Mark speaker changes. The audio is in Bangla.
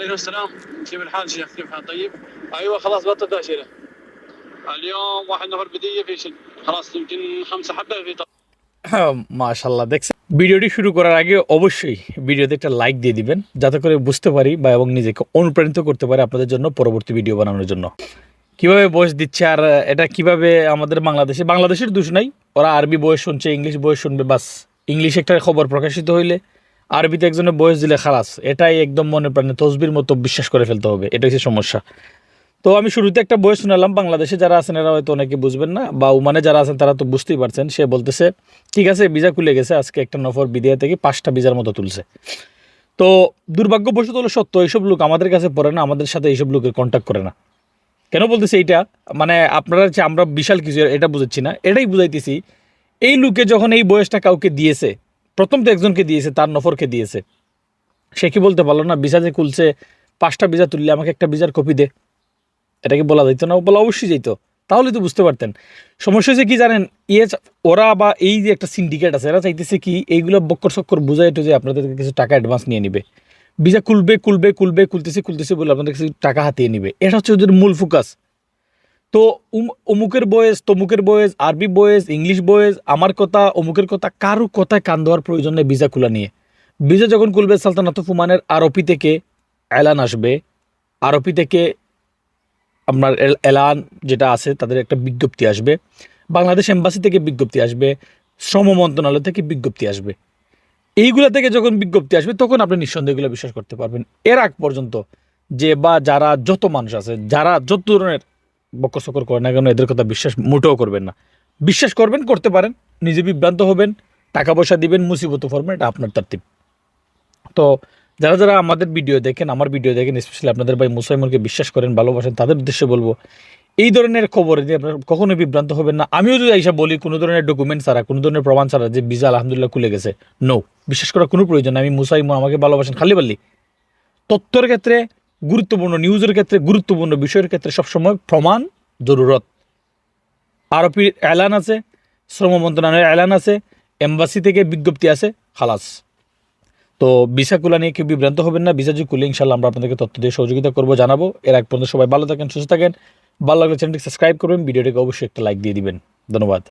Speaker 1: عليكم السلام كيف الحال شيخ كيف الحال طيب ايوه خلاص بطل تاشيره اليوم واحد نفر بديه في شيء خلاص يمكن خمسة حبة في
Speaker 2: মাশাল্লাহ দেখছেন ভিডিওটি শুরু করার আগে অবশ্যই ভিডিওতে একটা লাইক দিয়ে দিবেন যাতে করে বুঝতে পারি বা এবং নিজেকে অনুপ্রাণিত করতে পারি আপনাদের জন্য পরবর্তী ভিডিও বানানোর জন্য কিভাবে বয়স দিচ্ছে আর এটা কিভাবে আমাদের বাংলাদেশে বাংলাদেশের দোষ নাই ওরা আরবি বয়স শুনছে ইংলিশ বয়স শুনবে বাস ইংলিশ একটা খবর প্রকাশিত হইলে আরবিতে একজনের বয়স দিলে খালাস, এটাই একদম মনে প্রাণে তসবির মতো বিশ্বাস করে ফেলতে হবে এটাই হচ্ছে সমস্যা। তো আমি শুরুতে একটা বয়স শোনালাম, বাংলাদেশে যারা আছেন এরা হয়তো অনেকে বুঝবেন না, বা ওমানে যারা আছেন তারা তো বুঝতেই পারছেন, সে বলতেছে, ঠিক আছে ভিজা খুলে গেছে, আজকে একটা নফর বিদিয়া থেকে পাঁচটা ভিজার মতো তুলছে। তো দুর্ভাগ্যবশত হলো সত্য, এইসব লোক আমাদের কাছে পড়ে না, আমাদের সাথে এইসব লোকের কন্ট্যাক্ট করে না। কেন বলতেছি এইটা? মানে আপনারা যে, আমরা বিশাল কিছু, এটা বুঝাচ্ছি না, এটাই বুঝাইতেছি, এই লোকে যখন এই বয়সটা কাউকে দিয়েছে প্রথম তো একজনকে দিয়েছে, তার নফরকে দিয়েছে। সে কি বলতে পারল না ভিসা যে খুলছে, পাঁচটা ভিসা তুললে আমাকে একটা ভিসার কপি দে। এটা কি বলা যাইতো না, বলা অবশ্যই যাইতো। তাহলে তো বুঝতে পারতেন। সমস্যা হচ্ছে কি জানেন ইয়ে ওরা বা এই যে একটা সিন্ডিকেট আছে, এরা চাইতেছে কি এইগুলো বক্কর চক্কর বুঝাই যে আপনাদের কিছু টাকা অ্যাডভান্স নিয়ে নিবে। ভিসা খুলবে খুলবে খুলবে, খুলতেছে খুলতেছে বলে আপনাদের কিছু টাকা হাতিয়ে নিবে। এটা হচ্ছে ওদের মূল ফোকাস তো অমুকের বয়েস, তমুকের বয়েস, আরবি বয়েস, ইংলিশ বয়স, আমার কথা, অমুকের কথা, কারও কথায় কান দেওয়ার প্রয়োজন নেই ভিসা খোলা নিয়ে। ভিসা যখন খুলবে, সালতানাত ফুমানের আরপি থেকে এলান আসবে। আরপি থেকে আপনার এল- এলান যেটা আছে, তাদের একটা বিজ্ঞপ্তি আসবে। বাংলাদেশ এম্বাসি থেকে বিজ্ঞপ্তি আসবে। শ্রম মন্ত্রণালয় থেকে বিজ্ঞপ্তি আসবে। এইগুলা থেকে যখন বিজ্ঞপ্তি আসবে, তখন আপনি নিঃসন্দেহে এগুলো বিশ্বাস করতে পারবেন। এর আগ পর্যন্ত যে বা যারা, যত মানুষ আছে, যারা যত ধরনের বকর করে না কেন, এদের কথা বিশ্বাস মোটেও করবেন না। বিশ্বাস করবেন, করতে পারেন, নিজে বিভ্রান্ত হবেন টাকা পয়সা দিবেন, মুসিবত ফরবেন এটা আপনার তার্তিব। তো যারা যারা আমাদের ভিডিও দেখেন, আমার ভিডিও দেখেন স্পেশালি আপনাদের ভাই মুসাইমুলকে বিশ্বাস করেন, ভালোবাসেন, তাদের উদ্দেশ্যে বলব, এই ধরনের খবরে যে আপনারা কখনোই বিভ্রান্ত হবেন না। আমিও যদি এইসব বলি, কোনো ধরনের ডকুমেন্ট ছাড়া, কোনো ধরনের প্রমাণ ছাড়া যে ভিসা আলহামদুলিল্লাহ খুলে গেছে নো বিশ্বাস করার কোনো প্রয়োজন আমি মুসাইমু আমাকে ভালোবাসেন, খালি বললি তথ্যের ক্ষেত্রে গুরুত্বপূর্ণ নিউজের ক্ষেত্রে গুরুত্বপূর্ণ বিষয়ের ক্ষেত্রে সবসময় প্রমাণ জরুরত। আরপির এলান আছে, শ্রম মন্ত্রণালয়ের এলান আছে এম্বাসি থেকে বিজ্ঞপ্তি আছে, খালাস। তো ভিসা কুলা নিয়ে কেউ বিভ্রান্ত হবেন না যদি খুলে ইনশাল্লাহ আমরা আপনাদেরকে তথ্য দিয়ে সহযোগিতা করব, জানাব। এর এক পর্যন্ত সবাই ভালো থাকেন, সুস্থ থাকেন। ভালো লাগলে চ্যানেলটি সাবস্ক্রাইব করবেন, ভিডিওটিকে অবশ্যই একটা লাইক দিয়ে দিবেন। ধন্যবাদ।